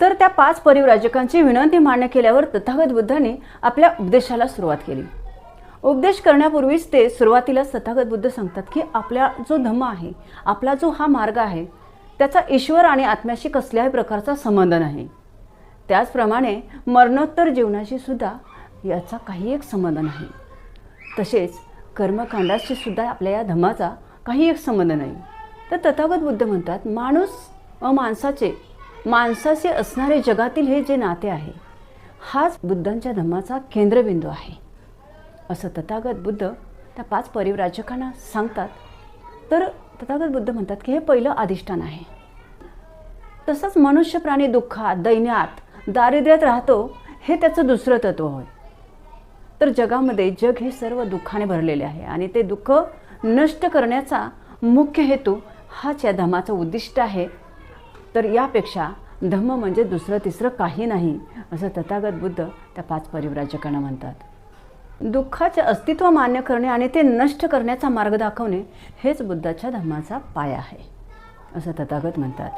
तर त्या पाच परिव्राजकांची विनंती मान्य केल्यावर तथागत बुद्धांनी आपल्या उपदेशाला सुरुवात केली. उपदेश करण्यापूर्वीच ते सुरुवातीला तथागत बुद्ध सांगतात की आपला जो धम्म आहे आपला जो हा मार्ग आहे त्याचा ईश्वर आणि आत्म्याशी कसल्याही प्रकारचा संबंध नाही. त्याचप्रमाणे मरणोत्तर जीवनाशी सुद्धा याचा काही एक संबंध नाही. तसेच कर्मकांडाशी सुद्धा आपल्या या धम्माचा काही एक संबंध नाही. तर तथागत बुद्ध म्हणतात माणूस व माणसाचे असणारे जगातील हे जे नाते आहे हाच बुद्धांच्या धम्माचा केंद्रबिंदू आहे. असं तथागत बुद्ध त्या पाच परिव्राजकांना सांगतात. तर तथागत बुद्ध म्हणतात की हे पहिलं अधिष्ठान आहे. तसंच मनुष्य प्राणी दुःखात दैन्यात दारिद्र्यात राहतो हे त्याचं दुसरं तत्व होय. तर जगामध्ये जग हे सर्व दुःखाने भरलेले आहे आणि ते दुःख नष्ट करण्याचा मुख्य हेतू हाच या धमाचं उद्दिष्ट आहे तर यापेक्षा धम्म म्हणजे दुसरं तिसरं काही नाही असं तथागत बुद्ध त्या पाच परिव्राजकांना म्हणतात. दुःखाचे अस्तित्व मान्य करणे आणि ते नष्ट करण्याचा मार्ग दाखवणे हेच बुद्धाच्या धम्माचा पाया आहे असं तथागत म्हणतात.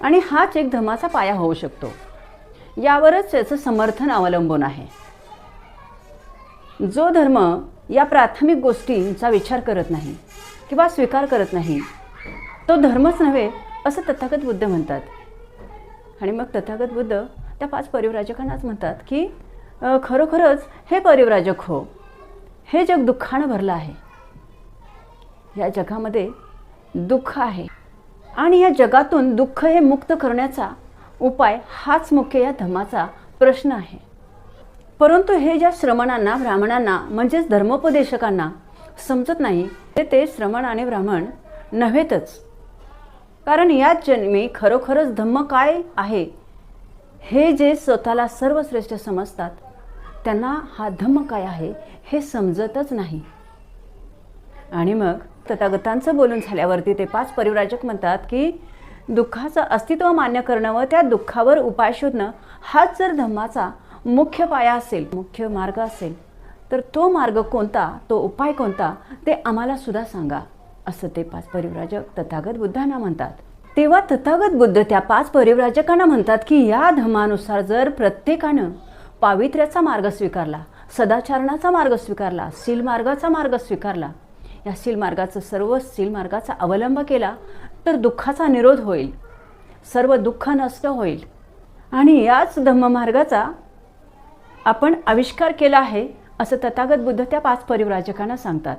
आणि हाच एक धमाचा पाया होऊ शकतो. यावरच याचं समर्थन अवलंबून आहे. जो धर्म या प्राथमिक गोष्टींचा विचार करत नाही किंवा स्वीकार करत नाही तो धर्मच नव्हे असं तथागत बुद्ध म्हणतात. आणि मग तथागत बुद्ध त्या पाच परिव्राजकांनाच म्हणतात की खरोखरच हे परिव्राजक हो. हे जग दुःखानं भरलं आहे. या जगामध्ये दुःख आहे. आणि या जगातून दुःख हे मुक्त करण्याचा उपाय हाच मुख्य या धमाचा प्रश्न आहे. परंतु हे ज्या श्रमणांना ब्राह्मणांना म्हणजेच धर्मोपदेशकांना समजत नाही ते ते श्रमण आणि ब्राह्मण नव्हेतच. कारण याच जन्मी खरोखरच धम्म काय आहे? हे जे स्वतःला सर्वश्रेष्ठ समजतात त्यांना हा धम्म काय आहे हे समजतच नाही. आणि मग तथागतांचं बोलून झाल्यावरती ते पाच परिवराजक म्हणतात की दुःखाचं अस्तित्व मान्य करणं व त्या दुःखावर उपाय शोधणं हाच जर धम्माचा मुख्य पाया असेल मुख्य मार्ग असेल तर तो मार्ग कोणता तो उपाय कोणता ते आम्हाला सुद्धा सांगा. असं ते पाच परिव्राजक तथागत बुद्धांना म्हणतात. तेव्हा तथागत बुद्ध त्या पाच परिव्राजकांना म्हणतात की या धर्मानुसार जर प्रत्येकानं पावित्र्याचा मार्ग स्वीकारला सदाचरणाचा मार्ग स्वीकारला सील मार्गाचा मार्ग स्वीकारला या सील मार्गाचं सर्व सील मार्गाचा अवलंब केला तर दुःखाचा निरोध होईल सर्व दुःख नष्ट होईल. आणि याच धम्ममार्गाचा आपण आविष्कार केला आहे असं तथागत बुद्ध त्या पाच परिव्राजकांना सांगतात.